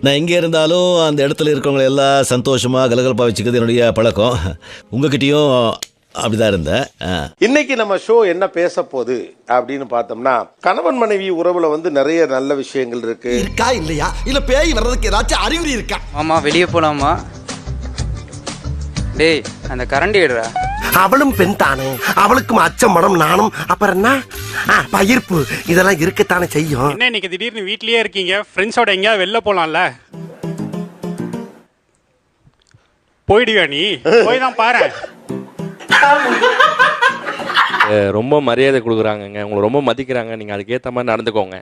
நான் எங்கே இருந்தாலும் அந்த இடத்துல இருக்கவங்களை எல்லாம் சந்தோஷமாக கலகலப்பாக வச்சுக்கிறது என்னுடைய பழக்கம். உங்ககிட்டயும் அப்படிதான் இருந்தேன். இன்னைக்கு நம்ம ஷோ என்ன பேச போகுது அப்படின்னு பார்த்தோம்னா கணவன் மனைவி உறவுல வந்து நிறைய நல்ல விஷயங்கள் இருக்கு. இருக்கா இல்லையா? இல்ல பேய் வர்றதுக்கு ஏதாச்சும் அறிகுறி இருக்கா? மாமா வெளியே போலாமா? டேய் அந்த கரண்டி எடுறா. அவளும் பெண் தானே. அவளுக்கும் அச்சம் மனம் நானும் அப்புறம் என்ன? ஆ, பயிர்ப்பு. இதெல்லாம் இருக்கத்தானே செய்யும். என்ன இன்னைக்கு திடீர்னு வீட்லயே இருக்கீங்க? ஃப்ரெண்ட்ஸோட எங்கேயாவது வெளில போலாம்ல? போயிடுவியா நீ? போய் தான் பாரு ரொம்ப மரியாதை கொடுக்குறாங்கங்க. உங்களை ரொம்ப மதிக்கிறாங்க. நீங்கள் அதுக்கேற்ற மாதிரி நடந்துக்கோங்க.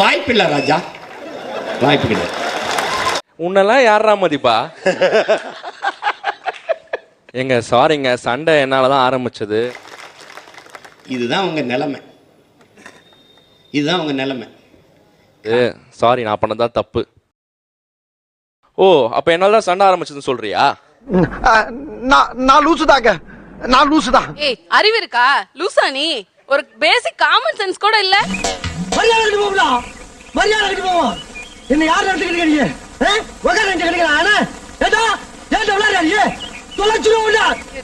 வாய்ப்பில்லை ராஜா. வாய்ப்பு கிடையாது உன்னெல்லாம் யாரா மதிப்பா? எங்க சாரிங்க சண்டை என்னால தான் ஆரம்பிச்சது. இதுதான் உங்க நிலைமை. இதுதான் உங்க நிலைமை. சாரி நான் பண்ணதா தப்பு. ஓ அப்ப என்னால தான் சண்டை ஆரம்பிச்சதுன்னு சொல்றியா? நான் லூசுதாங்க. நான் லூசுதான். ஏய் அறிவு இருக்கா? லூசா நீ? ஒரு பேசிக் காமன் சென்ஸ் கூட இல்ல. மரியாதை போகலாம் மரியாதை போவோம். என்ன யார் நடத்துக்கிறீங்க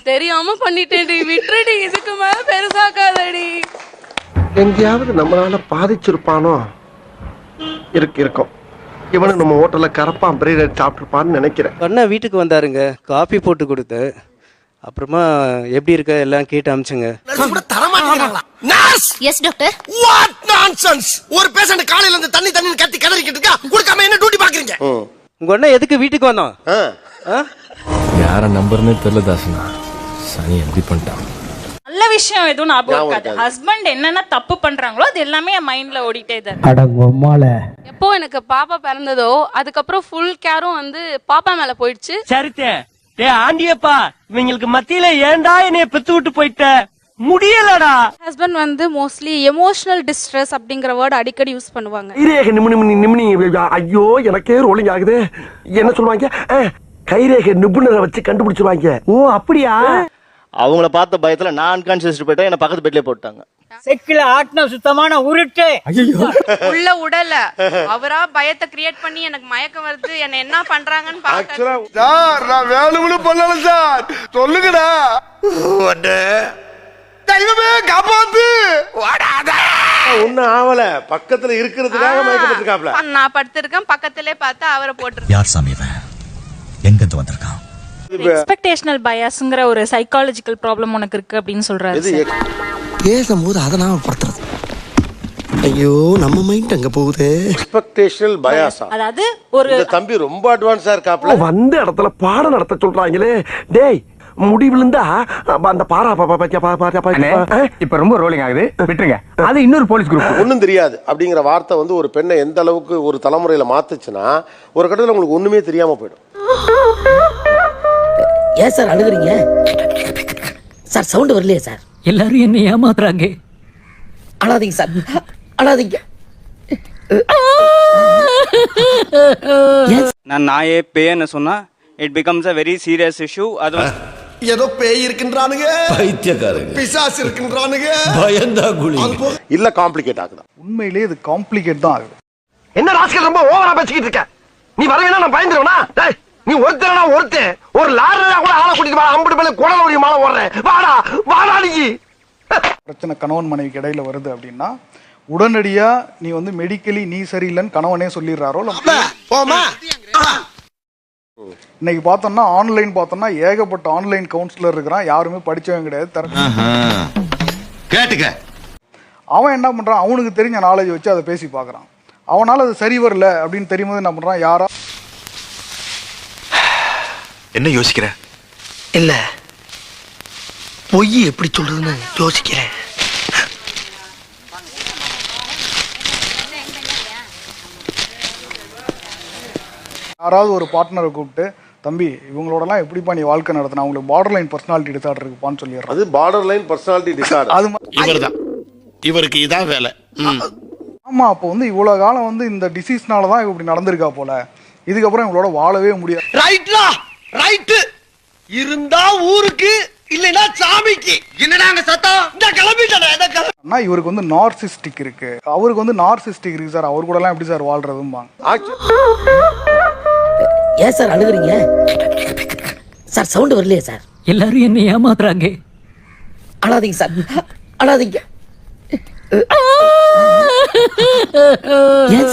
தெரியாம பண்ணிட்டேன்டி. விட்டுடி இதுக்கு மேல பெருசாக்காதடி. எங்கேயாவது நம்மளால பாதிச்சிருப்பானோ? இருக்கு இருக்கும். இவனு நம்ம ஹோட்டல்ல கரப்பான் பிரியாணி சாப்பிட்டுருப்பான்னு நினைக்கிறேன். அண்ணா வீட்டுக்கு வந்தாருங்க. காஃபி போட்டு கொடுத்து அப்புறமா எப்படி இருக்க? எல்லாம் கேட்டு அமிச்சுங்க. எஸ் டாக்டர் வாட் நான்சென்ஸ் ஒரு பேஷண்ட் காலையில இருந்து தண்ணி தண்ணி கத்தி கதறிக்கிட்டு இருக்கா? கொடுக்காம என்ன டியூட்டி பாக்குறீங்க உங்க அண்ணன் எதுக்கு வீட்டுக்கு வந்தோம்? யார நம்பர்னே தெரியல தாசனா. சனி எப்படி பண்ணிட்டான்? நல்ல விஷயம் எதுவும் ஞாபகம் இருக்காது. ஹஸ்பண்ட் என்னென்ன தப்பு பண்றாங்களோ அது எல்லாமே என் மைண்ட்ல ஓடிட்டே தான் எப்போ எனக்கு பாப்பா பிறந்ததோ அதுக்கப்புறம் ஃபுல் கேரும் வந்து பாப்பா மேல போயிடுச்சு. சரித்தே. டே ஆண்டியப்பா இவங்களுக்கு மத்தியில ஏன்டா என்னைய பெத்து விட்டு போயிட்ட? முடியலடா. ஹஸ்பண்ட் வந்து மோஸ்ட்லி எமோஷனல் டிஸ்ட்ரெஸ் அப்படிங்கிற வேர்ட் அடிக்கடி யூஸ் பண்ணுவாங்க. கைரேகை நிமினி நிமினி ஐயோ எனக்கே ரோலிங் ஆகுது. என்ன சொல்லுவாங்க? கைரேகை நிபுணரை வச்சு கண்டுபிடிச்சிருவாங்க. ஓ அப்படியா? அவங்கள பார்த்த பயத்துல நான் அன்கான்சியஸ் போயிட்டேன் என்ன பக்கத்து பெட்லயே போட்டாங்க செக்கில ஆட்டின சுத்தமான உருட்டு. உள்ள உடல. அவரா பயத்தை கிரியேட் பண்ணி எனக்கு மயக்கம் வருது. என்ன என்ன பண்றாங்கன்னு பாக்க சார் நான் வேணும்னு பண்ணல சார். சொல்லுங்கடா. தெய்வமே காப்பாத்து. ஒன்னும் ஆவல. பக்கத்துல இருக்கிறதுக்காக மயக்கப்பட்டிருக்காப்ல நான் படுத்திருக்கேன். பக்கத்திலே பார்த்து அவரை போட்டு யார் சாமி இவன்? எங்கிருந்து வந்திருக்கான்? எக்ஸ்பெக்டேஷனல் பயாஸ்ங்கிற ஒரு சைக்காலஜிக்கல் ப்ராப்ளம் உனக்கு இருக்கு அப்படின்னு சொல்றாரு. பேசும்போது அதை நாம படுத்துறது ஐயோ நம்ம மைண்ட் அங்க போகுது? எக்ஸ்பெக்டேஷனல் பயாசா அதாவது ஒரு இந்த தம்பி ரொம்ப அட்வான்ஸா இருக்காப்ல. வந்த இடத்துல பாடம் நடத்த சொல்றாங்களே. டேய் முடி விழுந்தா அப்ப அந்த பாரா இப்ப ரொம்ப ரோலிங் ஆகுது. விட்டுருங்க. அது இன்னொரு போலீஸ் குரூப் ஒண்ணும் தெரியாது. அப்படிங்கிற வார்த்தை வந்து ஒரு பெண்ணை எந்த அளவுக்கு ஒரு தலைமுறையில மாத்துச்சுன்னா ஒரு கட்டத்துல உங்களுக்கு ஒண்ணுமே தெரியாம போயிடும். ஏன் சார் அழுகுறீங்க? சார் சவுண்ட் வரலையே சார். எல்லாரும் என்ன ஏமாத்துறாங்க. அழாதீங்க சார். அழாதீங்க. நான் நாயே பேன்னு சொன்னா it becomes a very serious issue அது ஏதோ பேய் இருக்கின்றானுங்க. பைத்தியக்காரங்க. பிசாசு இருக்கின்றானுங்க. பயந்தா குழி. இல்ல காம்ப்ளிகேட் ஆகுதா. உண்மையிலேயே இது காம்ப்ளிகேட் தான் ஆகுது. என்ன ராஸ்கல் ரொம்ப ஓவரா பேசிக்கிட்டு இருக்க? நீ வரவேனா நான் பயந்துருவனா? டேய் நீ ஒருத்தனா ஒருத்தன். ஒரு லாரியா கூட ஆளை கூட்டிட்டு வா அம்புட்டு மேல குடல ஒரு மாலை ஓடுறேன் வாடா வாடா நீ. பிரச்சனை கணவன் மனைவிக்கு இடையில வருது அப்படின்னா உடனடியா நீ வந்து மெடிக்கலி நீ சரியில்லைன்னு கணவனே சொல்லிடுறாரோ போமா இன்னைக்கு பார்த்தோம்னா ஆன்லைன் பார்த்தோம்னா ஏகப்பட்ட ஆன்லைன் கவுன்சிலர் இருக்கிறான். யாருமே படிச்சவன் கிடையாது கேட்டுக்க. அவன் என்ன பண்றான்? அவனுக்கு தெரிஞ்ச நாலேஜ் வச்சு அதை பேசி பார்க்கறான். அவனால அது சரி வரல அப்படின்னு தெரியும்போது என்ன பண்றான்? யாரா என்ன யோசிக்கிற? இல்ல. பொய் எப்படி சொல்றதுன்னு யோசிக்கிறேன். யாராவது ஒரு பார்ட்னரை கூப்பிட்டு தம்பி இவங்களோடலாம் எப்படிப்பா நீ வாழ்க்கை நடத்தின? அவங்களுக்கு பார்டர் லைன் பர்சனாலிட்டி டிசார்டர் இருக்குப்பான்னு சொல்லிடுறான். அது பார்டர் லைன் பர்சனாலிட்டி டிசார்டர் அது மா- இவர்தான். இவருக்கு இதான் வேலை. ஆமா அப்போ வந்து இவ்வளவு காலம் வந்து இந்த டிசீஸ்னால தான் இப்படி நடந்திருக்கா போல. இதுக்கப்புறம் இவங்களோட வாழவே முடியாது. ரைட்லா ரைட்டு இருந்தா ஊருக்கு இல்லைன்னா சாமிக்கு. என்னடா அங்க சத்தம்? இந்த கிளம்பிட்டேன் இந்த கிளம்பி ஆனா இவருக்கு வந்து நார்சிஸ்டிக் இருக்கு. அவருக்கு வந்து நார்சிஸ்டிக் இருக்கு சார். அவர் கூட எல்லாம் எப்படி சார் வாழ்றதும்பாங்க. ஏன் சார் அழுகுறீங்க? சார் சவுண்ட் வரலையே சார். எல்லாரும் என்ன ஏமாத்துறாங்க. அழாதீங்க சார். அழாதீங்க. ஏன்